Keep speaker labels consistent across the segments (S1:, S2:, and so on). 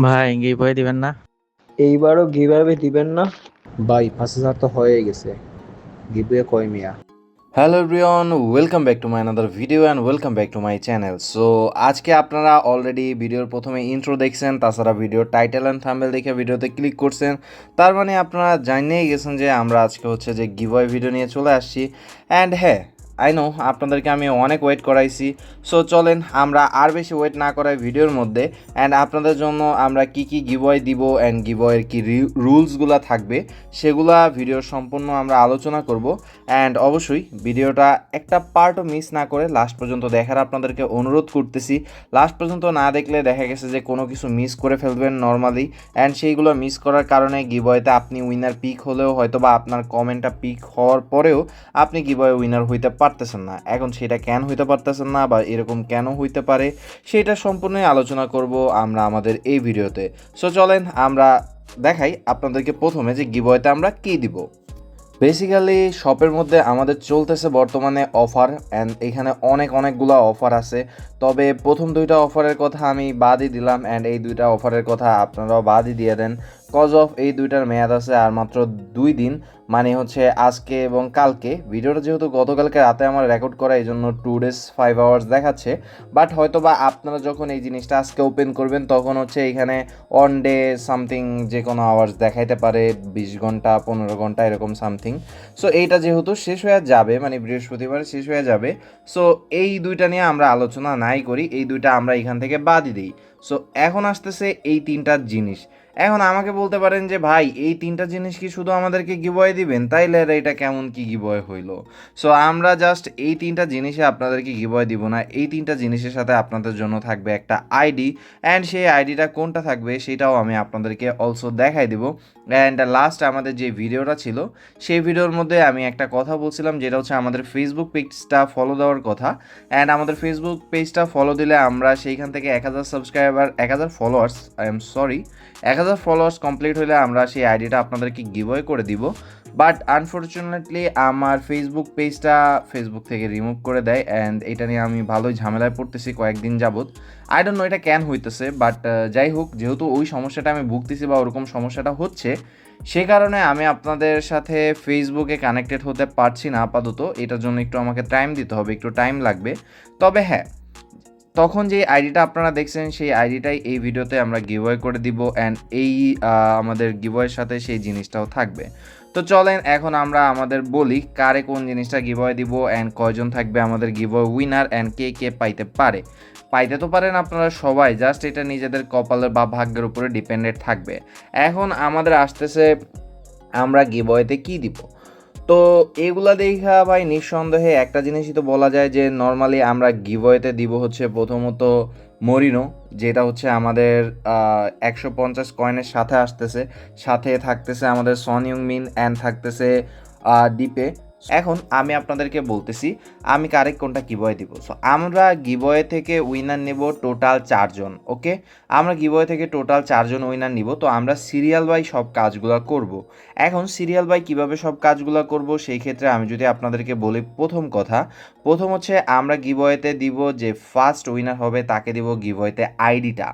S1: ভাই গিভওয়ে দিবেন না।
S2: এইবারও গিভঅ্যাওয়ে দিবেন না?
S3: ভাই পাঁচ হাজার তো হয়ে গেছে। গিভওয়ে কয় মিয়া?
S4: Hello everyone welcome back to my another video and welcome back to my channel so আজকে আপনারা অলরেডি ভিডিওর প্রথমে ইন্ট্রো দেখছেন তাছাড়া ভিডিও টাইটেল অ্যান্ড থাম্বেল দেখে ভিডিওতে ক্লিক করছেন। তার মানে আপনারা জানিয়েই গেছেন যে আমরা আজকে হচ্ছে যে গিভওয়ে ভিডিও নিয়ে চলে আসছি। অ্যান্ড হ্যাঁ আই নো আপনাদেরকে আমি অনেক ওয়েট করাইছি। সো চলেন, আমরা আর বেশি ওয়েট না করাই ভিডিওর মধ্যে। অ্যান্ড আপনাদের জন্য আমরা কি কি গিভওয়ে দিব অ্যান্ড গিভওয়ের কি রুলসগুলো থাকবে, সেগুলা ভিডিওর সম্পূর্ণ আমরা আলোচনা করব। অ্যান্ড অবশ্যই ভিডিওটা একটা পার্টও মিস না করে লাস্ট পর্যন্ত দেখার আপনাদেরকে অনুরোধ করতেছি। লাস্ট পর্যন্ত না দেখলে দেখা গেছে যে কোনো কিছু মিস করে ফেলবেন নর্মালি অ্যান্ড সেইগুলো মিস করার কারণে গিবয়েতে আপনি উইনার পিক হলেও হয়তো বা আপনার কমেন্টটা পিক হওয়ার পরেও আপনি গিবয়ে উইনার হইতে পারতেছেন না। এখন সেটা কেন হইতে পারতেছেন না বা এরকম কেন হইতে পারে, সেটা সম্পূর্ণই আলোচনা করব আমরা আমাদের এই ভিডিওতে। সো চলেন আমরা দেখাই আপনাদেরকে প্রথমে যে গিবয়েতে আমরা কী দিব। বেসিক্যালি শপের মধ্যে আমাদের চলতেছে বর্তমানে অফার অ্যান্ড এখানে অনেক অনেকগুলো অফার আছে। তবে প্রথম দুইটা অফারের কথা আমি বাদই দিলাম অ্যান্ড এই দুইটা অফারের কথা আপনারাও বাদই দিয়ে দেন। কজ অফ এই দুইটার মেয়াদ আছে আর মাত্র দুই দিন। মানে হচ্ছে আজকে এবং কালকে। ভিডিওটা যেহেতু গতকালকে রাতে আমার রেকর্ড করা এই জন্য টু ডেজ ফাইভ আওয়ার্স দেখাচ্ছে। বাট হয়তো বা আপনারা যখন এই জিনিসটা আজকে ওপেন করবেন, তখন হচ্ছে এখানে অন ডে সামথিং যে কোনো আওয়ার্স দেখাইতে পারে, বিশ ঘণ্টা, পনেরো ঘণ্টা, এরকম সামথিং সো এইটা যেহেতু শেষ হয়ে যাবে মানে বৃহস্পতিবার শেষ হয়ে যাবে। সো এই দুইটা নিয়ে আমরা আলোচনা নাই করি, এই দুইটা আমরা এখান থেকে বাদই দিই। সো এখন আসতেছে এই তিনটা জিনিস। এখন আমাকে বলতে পারেন যে, ভাই, এই তিনটা জিনিস কি শুধু আমাদেরকে গিবয় দিবেন? তাইলে এটা কেমন কি গিবয় হইল? সো আমরা জাস্ট এই তিনটা জিনিসে আপনাদেরকে গিবয় দিব না। এই তিনটা জিনিসের সাথে আপনাদের জন্য থাকবে একটা আইডি অ্যান্ড সেই আইডিটা কোনটা থাকবে সেটাও আমি আপনাদেরকে অলসো দেখাই দিব। অ্যান্ড লাস্ট আমাদের যে ভিডিওটা ছিল, সেই ভিডিওর মধ্যে আমি একটা কথা বলছিলাম, যেটা হচ্ছে আমাদের ফেসবুক পেজটা ফলো দেওয়ার কথা। অ্যান্ড আমাদের ফেসবুক পেজটা ফলো দিলে আমরা সেইখান থেকে এক হাজার সাবস্ক্রাইবার এক হাজার ফলোয়ার্স আই এম সরি এক হাজার ফলোয়ার্স কমপ্লিট হলে আমরা সেই আইডিটা আপনাদেরকে গিভওয়ে করে দিব। বাট আনফর্চুনেটলি আমার ফেসবুক পেজটা ফেসবুক থেকে রিমুভ করে দেয় অ্যান্ড এটা নিয়ে আমি ভালোই ঝামেলায় পড়তেছি কয়েকদিন যাবৎ। আই ডোন্ট নো এটা ক্যান হইতেছে বাট যাই হোক, যেহেতু ওই সমস্যাটা আমি ভুগতেছি বা ওরকম সমস্যাটা হচ্ছে, সে কারণে আমি আপনাদের সাথে ফেসবুকে কানেক্টেড হতে পারছি না আপাতত। এটার জন্য একটু আমাকে টাইম দিতে হবে, একটু টাইম লাগবে। তবে হ্যাঁ তখন যে আইডিটা আপনারা দেখছেন, সেই আইডিটাই এই ভিডিওতে আমরা গিভওয়ে করে দিব অ্যান্ড এই আমাদের গিভওয়ের সাথে সেই জিনিসটাও থাকবে। তো চলেন এখন আমরা আমাদের বলি কারে কোন জিনিসটা গিভওয়ে দিব অ্যান্ড কয়জন থাকবে আমাদের গিভওয়ে উইনার অ্যান্ড কে কে পাইতে পারে। পাইতে তো পারেন আপনারা সবাই জাস্ট এটা নিজেদের কপালের বা ভাগ্যের উপরে ডিপেন্ডেন্ট থাকবে। এখন আমাদের আসতেছে আমরা গিভওয়েতে কি দিব? তো এগুলা দেখা ভাই নিঃসন্দেহে একটা জিনিসই তো বলা যায় যে নর্মালি আমরা গিভওয়েতে দিব হচ্ছে প্রথমত মরিনো, যেটা হচ্ছে আমাদের একশো পঞ্চাশ কয়েনের সাথে আসতেছে। সাথে থাকতেছে আমাদের সন মিন অ্যান্ড থাকতেছে ডিপে এখন আমি আপনাদেরকে বলতেছি, আমি কারেক্ট কোনটা গিবয়ে দিব? সো আমরা গিবয়ে থেকে উইনার নেব টোটাল চারজন ওকে আমরা গিবয়ে থেকে টোটাল চারজন উইনার নিব, তো আমরা সিরিয়াল বাই সব কাজগুলো করব। এখন সিরিয়াল বাই কীভাবে সব কাজগুলো করব, সেই ক্ষেত্রে আমি যদি আপনাদেরকে বলি প্রথম কথা, প্রথম হচ্ছে আমরা গিবয়েতে দিব যে ফার্স্ট উইনার হবে, তাকে দিব গিবয়েতে আইডিটা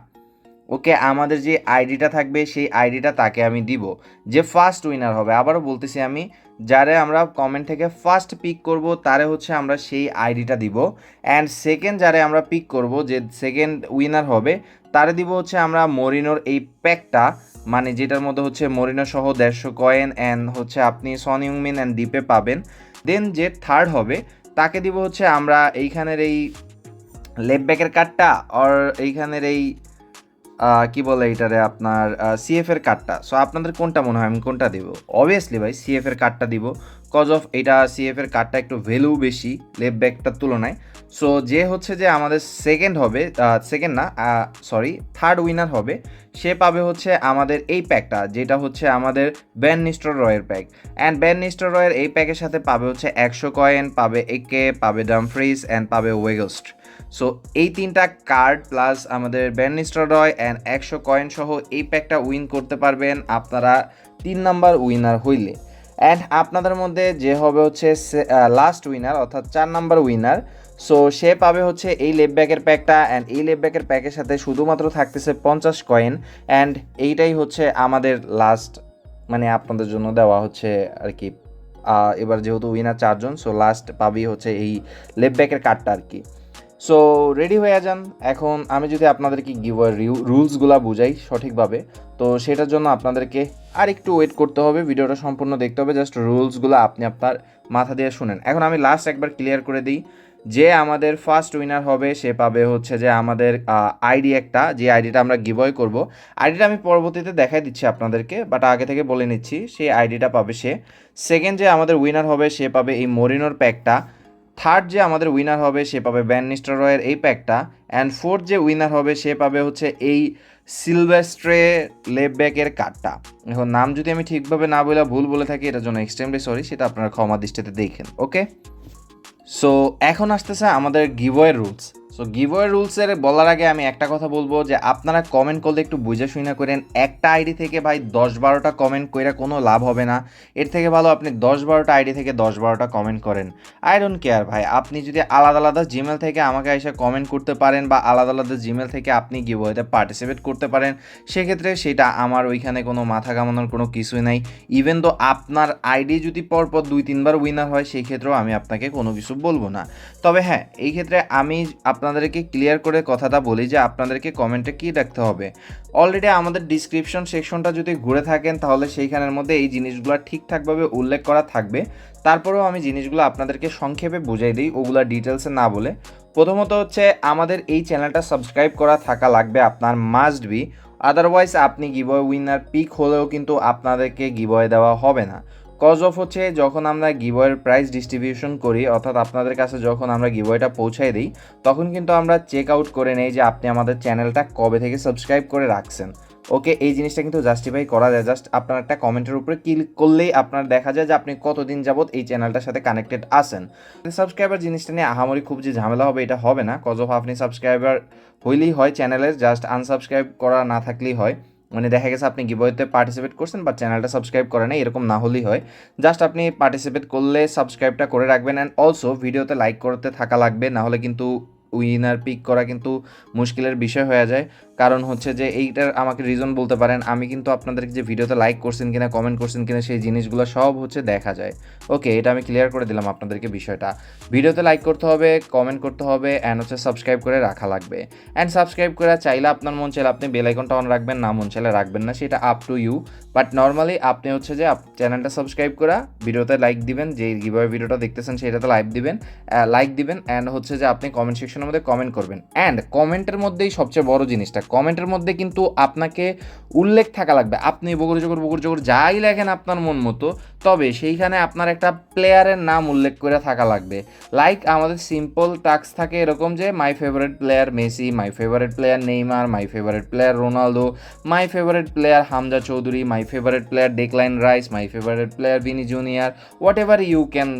S4: ওকে আমাদের যে আইডিটা থাকবে, সেই আইডিটা তাকে আমি দিব, যে ফার্স্ট উইনার হবে। আবারও বলতেছি আমি যারে আমরা কমেন্ট থেকে ফার্স্ট পিক করব, তারে হচ্ছে আমরা সেই আইডিটা দিব। অ্যান্ড সেকেন্ড যারে আমরা পিক করব, যে সেকেন্ড উইনার হবে, তারে দিব হচ্ছে আমরা মরিনোর এই প্যাকটা মানে যেটার মধ্যে হচ্ছে মরিনো সহ দেড়শো কয়েন অ্যান্ড হচ্ছে আপনি সন ইউমিন অ্যান্ড ডিপে পাবেন। দেন যে থার্ড হবে, তাকে দিব হচ্ছে আমরা এইখানের এই লেপ ব্যাকের কার্ডটা আর এইখানের এই কি বলে এটারে আপনার সিএফ এর কার্ডটা সো আপনাদের কোনটা মনে হয়? আমি কোনটা দিব? অবভিয়াসলি ভাই সিএফ এর কার্ডটা দিব। কজ অফ এটা সিএফ এর কার্ডটা একটু ভ্যালু বেশি লেফট ব্যাকটার তুলনায়। সো যে হচ্ছে যে আমাদের সেকেন্ড হবে সেকেন্ড না সরি থার্ড উইনার হবে, সে পাবে হচ্ছে আমাদের এই প্যাকটা যেটা হচ্ছে আমাদের ব্যান নিস্টার রয়ের প্যাক অ্যান্ড ব্যান নিস্টার রয়ের এই প্যাকের সাথে পাবে হচ্ছে একশো কয়েন পাবে একে পাবে ডামফ্রিজ অ্যান্ড পাবে ওয়েগস্ট সো এই তিনটা কার্ড প্লাস আমাদের ব্যানিস্টার রয় অ্যান্ড একশো কয়েন সহ এই প্যাকটা উইন করতে পারবেন আপনারা তিন নাম্বার উইনার হইলে। অ্যান্ড আপনাদের মধ্যে যে হবে হচ্ছে লাস্ট উইনার অর্থাৎ চার নাম্বার উইনার সো সে পাবে হচ্ছে এই লেপ ব্যাগের প্যাকটা অ্যান্ড এই লেপ ব্যাগের প্যাকের সাথে শুধুমাত্র থাকতেছে পঞ্চাশ কয়েন অ্যান্ড এইটাই হচ্ছে আমাদের লাস্ট মানে আপনাদের জন্য দেওয়া হচ্ছে আর কি। এবার যেহেতু উইনার চারজন সো লাস্ট পাবি হচ্ছে এই লেপ ব্যাগের কার্ডটা আর কি। সো রেডি হয়ে যান এখন আমি যদি আপনাদেরকে গিভওয়ের রুলসগুলো বুঝাই সঠিকভাবে, তো সেটার জন্য আপনাদেরকে আর একটু ওয়েট করতে হবে, ভিডিওটা সম্পূর্ণ দেখতে হবে জাস্ট রুলসগুলো আপনি আপনার মাথা দিয়ে শুনেন। এখন আমি লাস্ট একবার ক্লিয়ার করে দিই, যে আমাদের ফার্স্ট উইনার হবে, সে পাবে হচ্ছে যে আমাদের আইডি একটা, যে আইডিটা আমরা গিভওয়ে করব। আইডিটা আমি পরবর্তীতে দেখাই দিচ্ছি আপনাদেরকে বাট আগে থেকে বলে নিচ্ছি, সেই আইডিটা পাবে সে। সেকেন্ড যে আমাদের উইনার হবে, সে পাবে এই মরিনোর প্যাকটা থার্ড যে আমাদের উইনার হবে, সে পাবে ব্যান রয়ের এই প্যাকটা অ্যান্ড ফোর্থ যে উইনার হবে, সে পাবে হচ্ছে এই সিলভেস্ট্রে লেব্যাকের কার্ডটা এখন নাম যদি আমি ঠিকভাবে না বলে, ভুল বলে থাকি, এটার জন্য এক্সট্রিমলি সরি সেটা আপনারা ক্ষমা দৃষ্টিতে দেখেন ওকে সো এখন আসতেছে আমাদের গিভওয়ের রুলস সো গিভওয়ের রুলসের বলার আগে আমি একটা কথা বলব যে আপনারা কমেন্ট করলে একটু বুঝে শুনে করেন। একটা আইডি থেকে ভাই দশ বারোটা কমেন্ট করে কোনো লাভ হবে না। এর থেকে ভালো আপনি দশ বারোটা আইডি থেকে দশ বারোটা কমেন্ট করেন। আই ডোন্ট কেয়ার ভাই, আপনি যদি আলাদা আলাদা জিমেল থেকে আমাকে এসে কমেন্ট করতে পারেন বা আলাদা আলাদা জিমেল থেকে আপনি গিভওয়েতে পার্টিসিপেট করতে পারেন, সেক্ষেত্রে সেটা আমার ওইখানে কোনো মাথা কামানোর কোনো কিছুই নাই। ইভেন তো আপনার আইডি যদি পরপর দুই, তিনবার উইনার হয় সেই ক্ষেত্রেও আমি আপনাকে কোনো কিছু বলব না। তবে হ্যাঁ এই ক্ষেত্রে আমি আপনাদেরকে ক্লিয়ার করে কথাটা বলি যে আপনাদেরকে কমেন্টে কী রাখতে হবে। অলরেডি আমাদের ডিসক্রিপশন সেকশনটা যদি ঘুরে থাকেন, তাহলে সেইখানের মধ্যে এই জিনিসগুলো ঠিকঠাকভাবে উল্লেখ করা থাকবে। তারপরেও আমি জিনিসগুলো আপনাদেরকে সংক্ষেপে বুঝাই দিই, ওগুলো ডিটেলসে না বলে। প্রথমত হচ্ছে, আমাদের এই চ্যানেলটা সাবস্ক্রাইব করা থাকা লাগবে আপনার মাস্ট বি আদারওয়াইজ আপনি গিবয় উইনার পিক হলেও কিন্তু আপনাদেরকে গিবয় দেওয়া হবে না। কজ অফ হচ্ছে যখন আমরা গিবয়ের প্রাইস ডিস্ট্রিবিউশন করি, অর্থাৎ আপনাদের কাছে যখন আমরা গিবয়টা পৌঁছাই দিই, তখন কিন্তু আমরা চেক আউট করে নেই যে আপনি আমাদের চ্যানেলটা কবে থেকে সাবস্ক্রাইব করে রাখছেন। ওকে এই জিনিসটা কিন্তু জাস্টিফাই করা যায়। জাস্ট আপনার একটা কমেন্টের উপরে ক্লিক করলেই আপনার দেখা যায় যে আপনি কতদিন যাবত এই চ্যানেলটার সাথে কানেক্টেড আছেন। সাবস্ক্রাইবার জিনিসটা নিয়ে আহামরি খুব যে ঝামেলা হবে, এটা হবে না। কজ অফ আপনি সাবস্ক্রাইবার হইলেই হয় চ্যানেলের জাস্ট আনসাবস্ক্রাইব করা না থাকলেই হয়। মানে দেখা গেছে আপনি গিবইতে পার্টিসিপেট করছেন বা চ্যানেলটা সাবস্ক্রাইব করে না এরকম না হলেই হয়। জাস্ট আপনি পার্টিসিপেট করলে সাবস্ক্রাইবটা করে রাখবেন অ্যান্ড অলসো ভিডিওতে লাইক করতে থাকা লাগবে না হলে কিন্তু উইনার পিক করা কিন্তু মুশকিলের বিষয় হয়ে যায়। কারণ হচ্ছে যে এইটার আমাকে রিজন বলতে পারেন, আমি কিন্তু আপনাদেরকে যে ভিডিওতে লাইক করছেন কিনা কমেন্ট করছেন কিনা, সেই জিনিসগুলো সব হচ্ছে দেখা যায়। ওকে এটা আমি ক্লিয়ার করে দিলাম আপনাদেরকে বিষয়টা। ভিডিওতে লাইক করতে হবে কমেন্ট করতে হবে অ্যান্ড হচ্ছে সাবস্ক্রাইব করে রাখা লাগবে। অ্যান্ড সাবস্ক্রাইব করে চাইলে আপনার মন চাইলে আপনি বেল আইকনটা অন রাখবেন, না মন চাইলে রাখবেন না, সেটা up to you but normally আপনি হচ্ছে যে চ্যানেলটা সাবস্ক্রাইব করা ভিডিওতে লাইক দিবেন যে কীভাবে ভিডিওটা দেখতেছেন সেটাতে লাইভ দিবেন লাইক দিবেন অ্যান্ড হচ্ছে যে আপনি কমেন্ট সেকশনের মধ্যে কমেন্ট করবেন। অ্যান্ড কমেন্টের মধ্যেই সবচেয়ে বড় জিনিসটা কমেন্টের মধ্যে কিন্তু আপনাকে উল্লেখ থাকা লাগবে। আপনি বগুর জগর বগুর জগর যাই লেখেন আপনার মন মতো, তবে সেইখানে আপনার একটা প্লেয়ারের নাম উল্লেখ করে থাকা লাগবে। লাইক আমাদের সিম্পল টাস্ক থাকে এরকম যে my favourite player Messi my favourite player Neymar my favourite player Ronaldo my favourite player Hamza Chowdhury my favourite player Declan Rice my favourite player Vini junior whatever you can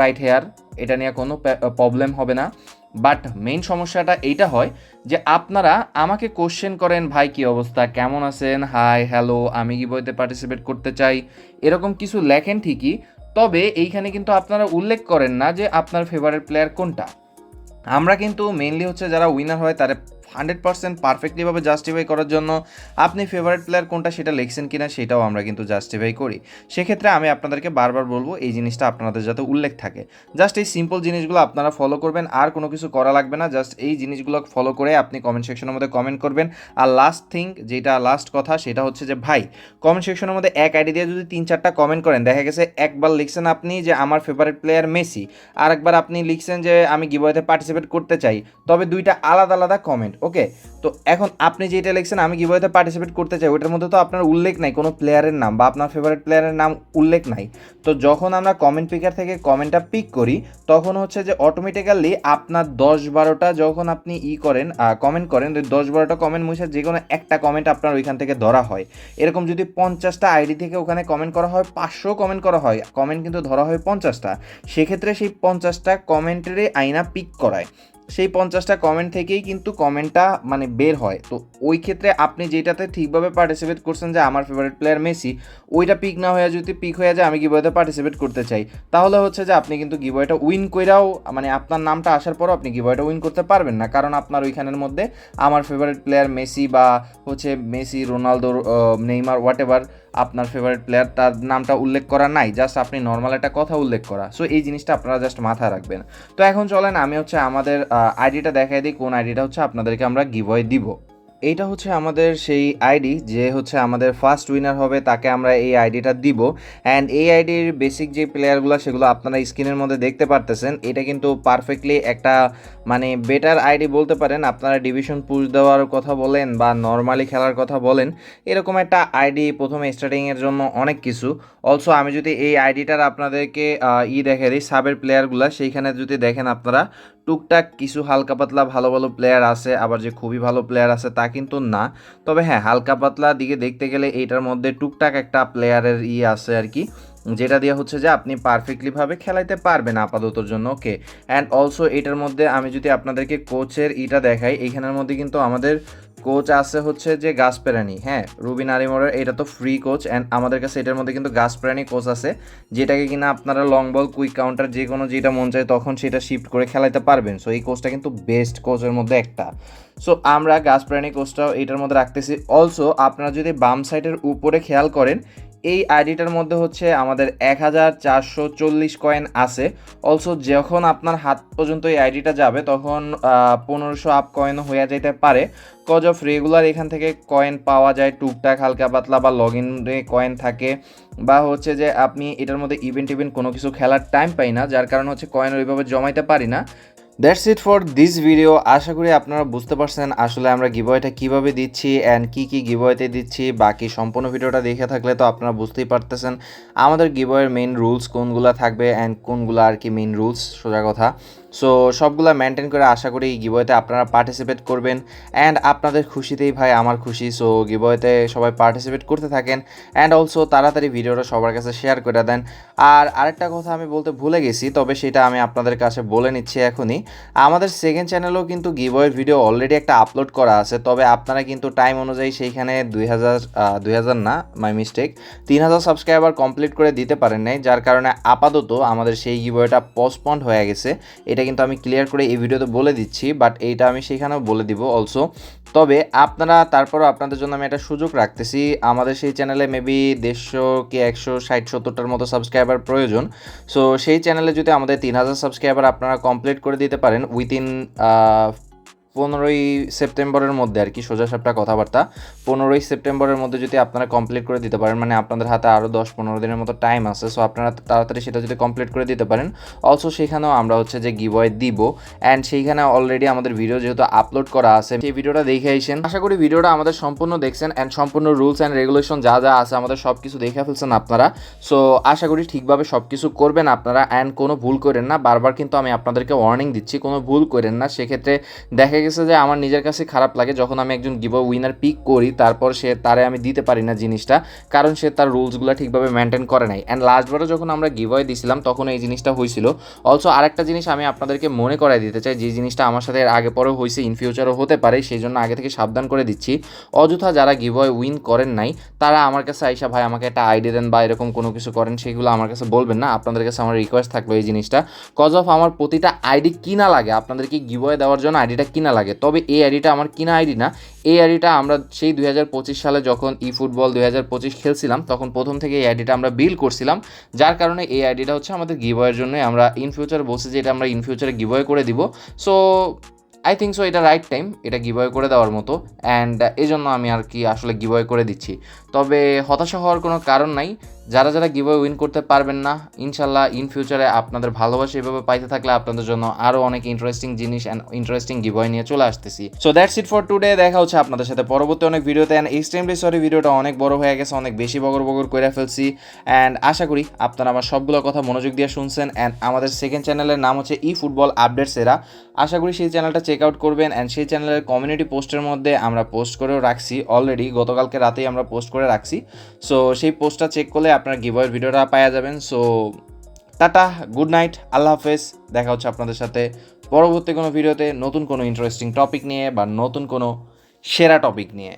S4: write here এটা নিয়ে কোনো problem হবে না। But main সমস্যাটা এইটা হয় যে আপনারা আমাকে কোশ্চেন করেন, ভাই, কি অবস্থা? কেমন আছেন? হাই হ্যালো আমি কি বইতে পার্টিসিপেট করতে চাই? এরকম কিছু লেখেন ঠিকই, তবে এইখানে কিন্তু আপনারা উল্লেখ করেন না যে আপনার ফেভারিট প্লেয়ার কোনটা। আমরা কিন্তু মেনলি হচ্ছে যারা উইনার হয় তারা হান্ড্রেড পার্সেন্ট পারফেক্টলিভাবে জাস্টিফাই করার জন্য আপনি ফেভারিট প্লেয়ার কোনটা সেটা লিখছেন কিনা সেটাও আমরা কিন্তু জাস্টিফাই করি। সেক্ষেত্রে আমি আপনাদেরকে বারবার বলব এই জিনিসটা আপনাদের যাতে উল্লেখ থাকে। জাস্ট এই সিম্পল জিনিসগুলো আপনারা ফলো করবেন, আর কোনো কিছু করা লাগবে না। জাস্ট এই জিনিসগুলো ফলো করে আপনি কমেন্ট সেকশনের মধ্যে কমেন্ট করবেন। আর লাস্ট থিং যেটা লাস্ট কথা, সেটা হচ্ছে যে, ভাই কমেন্ট সেকশনের মধ্যে এক আইডি দিয়ে যদি তিন চারটা কমেন্ট করেন, দেখা গেছে একবার লিখছেন আপনি যে, আমার ফেভারিট প্লেয়ার মেসি আর একবার আপনি লিখছেন যে, আমি গিবয়েতে পার্টিসিপেট করতে চাই তবে দুইটা আলাদা আলাদা কমেন্ট ওকে, তো এখন আপনি যেটা লিখছেন, আমি গিবয়েতে পার্টিসিপেট করতে চাই, ওটার মধ্যে তো আপনার উল্লেখ নাই, কোনো প্লেয়ারের নাম বা আপনার ফেভারিট প্লেয়ারের নাম উল্লেখ নাই। তো যখন আমরা কমেন্ট পিকার থেকে কমেন্টটা পিক করি, তখন হচ্ছে যে অটোমেটিক্যালি আপনার দশ বারোটা যখন আপনি ই করেন কমেন্ট করেন দশ বারোটা কমেন্ট মুছে যে কোনো একটা কমেন্ট আপনার ওইখান থেকে ধরা হয়। এরকম যদি পঞ্চাশটা আইডি থেকে ওখানে কমেন্ট করা হয়, পাঁচশো কমেন্ট করা হয় কমেন্ট কিন্তু ধরা হয় পঞ্চাশটা। সেক্ষেত্রে সেই পঞ্চাশটা কমেন্টেরই আইনা পিক করায়। সেই পঞ্চাশটা কমেন্ট থেকেই কিন্তু কমেন্টটা মানে বের হয়। তো ওই ক্ষেত্রে আপনি যেটাতে ঠিকভাবে পার্টিসিপেট করছেন যে, আমার ফেভারিট প্লেয়ার মেসি ওইটা পিক না হয়ে যদি পিক হয়ে যায়, আমি গিবয়েতে পার্টিসিপেট করতে চাই। তাহলে হচ্ছে যে, আপনি কিন্তু গিবয়টা উইন কইরাও মানে আপনার নামটা আসার পরও আপনি গিবয়টা উইন করতে পারবেন না। কারণ আপনার ওইখানের মধ্যে আমার ফেভারিট প্লেয়ার মেসি বা হচ্ছে Messi, Ronaldo Neymar whatever আপনার ফেভারিট প্লেয়ার তার নামটা উল্লেখ করা নাই জাস্ট আপনি নর্মাল একটা কথা উল্লেখ করা। সো এই জিনিসটা আপনারা জাস্ট মাথায় রাখবেন। তো এখন চলেন, আমি হচ্ছে আমাদের আইডিটা দেখাই দিই, কোন আইডিটা হচ্ছে আপনাদেরকে আমরা গিভওয়ে দিব। এইটা হচ্ছে আমাদের সেই আইডি, যে হচ্ছে আমাদের ফার্স্ট উইনার হবে, তাকে আমরা এই আইডিটা দিব। অ্যান্ড এই আইডির বেসিক যে প্লেয়ারগুলো সেগুলো আপনারা স্ক্রিনের মধ্যে দেখতে পারতেছেন। এটা কিন্তু পারফেক্টলি একটা মানে বেটার আইডি বলতে পারেন। আপনারা ডিভিশন পুশ দেওয়ার কথা বলেন বা নর্মালি খেলার কথা বলেন, এরকম একটা আইডি প্রথমে স্টার্টিংয়ের জন্য অনেক কিছু। অলসো আমি যদি এই আইডিটার আপনাদেরকে ই দেখে দিই সাবের প্লেয়ারগুলো সেইখানে যদি দেখেন আপনারা টুকটাক কিছু হালকা পাতলা ভালো ভালো প্লেয়ার আছে, আবার যে খুবই ভালো প্লেয়ার আছে তা কিন্তু না। তবে হ্যাঁ হালকা পাতলা দিকে দেখতে গেলে এইটার মধ্যে টুকটাক একটা প্লেয়ারের ই আছে আর কি, যেটা দিয়ে হচ্ছে যে আপনি পারফেক্টলিভাবে খেলাইতে পারবেন আপাততর জন্য ওকে অ্যান্ড অলসো এটার মধ্যে আমি যদি আপনাদেরকে কোচের ইটা দেখাই এখানের মধ্যে কিন্তু আমাদের কোচ আছে হচ্ছে যে গাছপ্রাণী হ্যাঁ? রুবিন আরিমোরের এটা তো ফ্রি কোচ অ্যান্ড আমাদের কাছে এটার মধ্যে কিন্তু গাছ প্রাণী কোচ আছে, যেটাকে কিনা আপনারা লং বল কুইক কাউন্টার যে কোনো যেটা মন চায় তখন সেটা শিফট করে খেলাইতে পারবেন। সো এই কোচটা কিন্তু বেস্ট কোচের মধ্যে একটা। সো আমরা গাছ প্রাণী কোচটাও এটার মধ্যে রাখতেছি। অলসো আপনারা যদি বাম সাইডের উপরে খেয়াল করেন এই আইডিটার মধ্যে হচ্ছে আমাদের এক হাজার চারশো চল্লিশ কয়েন আছে। অলসো যখন আপনার হাত পর্যন্ত এই আইডিটা যাবে, তখন পনেরোশো আপ কয়েন হয়ে যেতে পারে। কজ অফ রেগুলার এখান থেকে কয়েন পাওয়া যায়, টুকটাক, হালকা পাতলা বা লগ ইনে কয়েন থাকে। বা হচ্ছে যে, আপনি এটার মধ্যে ইভেন্ট ইভেন্ট কোনো কিছু খেলার টাইম পাই না, যার কারণে হচ্ছে কয়েন ওইভাবে জমাইতে পারি না। That's it for this video আশা করি আপনারা বুঝতে পারছেন আসলে আমরা গিবয়টা কীভাবে দিচ্ছি অ্যান্ড কি কি গিবয়তে দিচ্ছি। বাকি সম্পূর্ণ ভিডিওটা দেখে থাকলে তো আপনারা বুঝতেই পারতেছেন আমাদের গিবয়ের মেইন রুলস কোনগুলো থাকবে অ্যান্ড কোনগুলো আর কি মেইন রুলস সোজা কথা। সো সবগুলো মেনটেন করে আশা করি গিবয়তে আপনারা পার্টিসিপেট করবেন। অ্যান্ড আপনাদের খুশিতেই ভাই আমার খুশি। সো গিবয়তে সবাই পার্টিসিপেট করতে থাকেন। অ্যান্ড অলসো তাড়াতাড়ি ভিডিওটা সবার কাছে শেয়ার করে দেন। আর আরেকটা কথা আমি বলতে ভুলে গেছি, তবে সেটা আমি আপনাদের কাছে বলে নিচ্ছি এখনই। আমাদের সেকেন্ড চ্যানেলেও কিন্তু গিবয়ের ভিডিও অলরেডি একটা আপলোড করা আছে। তবে আপনারা কিন্তু টাইম অনুযায়ী সেইখানে দুই হাজার দুই হাজার না মাই মিস্টেক তিন হাজার সাবস্ক্রাইবার কমপ্লিট করে দিতে পারেন নাই। যার কারণে আপাতত আমাদের সেই গিবয়টা পোস্টপন্ড হয়ে গেছে। এটা কিন্তু আমি ক্লিয়ার করে এই ভিডিওতে বলে দিচ্ছি বাট এইটা আমি সেখানেও বলে দিব অলসো তবে আপনারা তারপরও আপনাদের জন্য আমি একটা সুযোগ রাখতেছি, আমাদের সেই চ্যানেলে মেবি দেড়শো কি একশো, ষাট, সত্তরটার মতো সাবস্ক্রাইবার প্রয়োজন। সো সেই চ্যানেলে যদি আমাদের তিন হাজার সাবস্ক্রাইবার আপনারা কমপ্লিট করে দিতে পারেন উইদিন পনেরোই সেপ্টেম্বরের মধ্যে আর কি, সোজা সাপটা কথাবার্তা। পনেরোই সেপ্টেম্বরের মধ্যে যদি আপনারা কমপ্লিট করে দিতে পারেন মানে আপনাদের হাতে আরও দশ পনেরো দিনের মতো টাইম আছে সো আপনারা তাড়াতাড়ি সেটা যদি কমপ্লিট করে দিতে পারেন। অলসো সেখানেও আমরা হচ্ছে যে গিভওয়ে দিব অ্যান্ড সেইখানে অলরেডি আমাদের ভিডিও যেহেতু আপলোড করা আছে, সেই ভিডিওটা দেখে আইসেন আশা করি ভিডিওটা আমাদের সম্পূর্ণ দেখছেন অ্যান্ড সম্পূর্ণ রুলস অ্যান্ড রেগুলেশন যা যা আছে আমাদের সব কিছু দেখে ফেলছেন আপনারা। সো আশা করি ঠিকভাবে সব কিছু করবেন আপনারা অ্যান্ড কোনো ভুল করেন না। বারবার কিন্তু আমি আপনাদেরকে ওয়ার্নিং দিচ্ছি, কোনো ভুল করেন না। সেক্ষেত্রে দেখা গেছে যে আমার নিজের কাছে খারাপ লাগে যখন আমি একজন গিভ উইনার পিক করি, তারপর সে তারে আমি দিতে পারি না জিনিসটা, কারণ সে তার রুলসগুলো ঠিকভাবে মেনটেন করে নাই। অ্যান্ড লাস্টবারও যখন আমরা গিভ দিছিলাম, তখন এই জিনিসটা হয়েছিল। অলসো আরেকটা জিনিস আমি আপনাদেরকে মনে করাই দিতে চাই, যে জিনিসটা আমার সাথে আগে পরেও হয়েছে ইন ফিউচারও হতে পারে, সেই জন্য আগে থেকে সাবধান করে দিচ্ছি। অযথা যারা গিভ উইন করেন নাই, তারা আমার কাছে আইসা, ভাই, আমাকে একটা আইডি দেন বা এরকম কোনো কিছু করেন, সেগুলো আমার কাছে বলবেন না, আপনাদের কাছে আমার রিকোয়েস্ট থাকল এই জিনিসটা। কজ অফ আমার প্রতিটা আইডি কিনা লাগে, আপনাদেরকে গিভওয়ে দেওয়ার জন্য আইডিটা কিনা লাগে। তবে এই আইডিটা আমার কিনা আইডি না। এই আইডিটা আমরা সেই দুই হাজার পঁচিশ সালে যখন ই ফুটবল দুই হাজার পঁচিশ খেলছিলাম, তখন প্রথম থেকে এই আইডিটা আমরা বিল করছিলাম। যার কারণে এই আইডিটা হচ্ছে আমাদের গিভওয়ের জন্য আমরা ইন ফিউচারে বলছি যে এটা আমরা ইন ফিউচারে গিভওয়ে করে দিব। সো আই থিঙ্ক সো এটা রাইট টাইম এটা গিভওয়ে করে দেওয়ার মতো। অ্যান্ড এই জন্য আমি আর কি আসলে গিভওয়ে করে দিচ্ছি। তবে হতাশা হওয়ার কোনো কারণ নাই। যারা যারা গিভওয়ে উইন করতে পারবেন না, ইনশাল্লাহ ইন ফিউচারে আপনাদের ভালোবাসা এভাবে পাইতে থাকলে আপনাদের জন্য আরও অনেক ইন্টারেস্টিং জিনিস অ্যান্ড ইন্টারেস্টিং গিভওয়ে নিয়ে চলে আসতেছি। So that's it for today দেখা হচ্ছে আপনাদের সাথে পরবর্তী অনেক ভিডিওতে অ্যান্ড এক্সট্রিমলি সরি ভিডিওটা অনেক বড় হয়ে গেছে, অনেক বেশি বগর বগর করে ফেলছি। অ্যান্ড আশা করি আপনারা আমার সবগুলো কথা মনোযোগ দিয়ে শুনছেন অ্যান্ড আমাদের সেকেন্ড চ্যানেলের নাম হচ্ছে ই ফুটবল আপডেটস এরা। আশা করি সেই চ্যানেলটা চেক আউট করবেন অ্যান্ড সেই চ্যানেলের কমিউনিটি পোস্টের মধ্যে আমরা পোস্ট করেও রাখছি অলরেডি গতকালকে রাতেই আমরা পোস্ট করে রাখছি। সো সেই পোস্টটা চেক করলে আপনার গিভার ভিডিওটা পাওয়া যাবেন। সো টাটা গুড নাইট আল্লাহ হাফেজ। দেখা হচ্ছে আপনাদের সাথে পরবর্তী কোনো ভিডিওতে নতুন কোনো ইন্টারেস্টিং টপিক নিয়ে বা নতুন কোনো সেরা টপিক নিয়ে।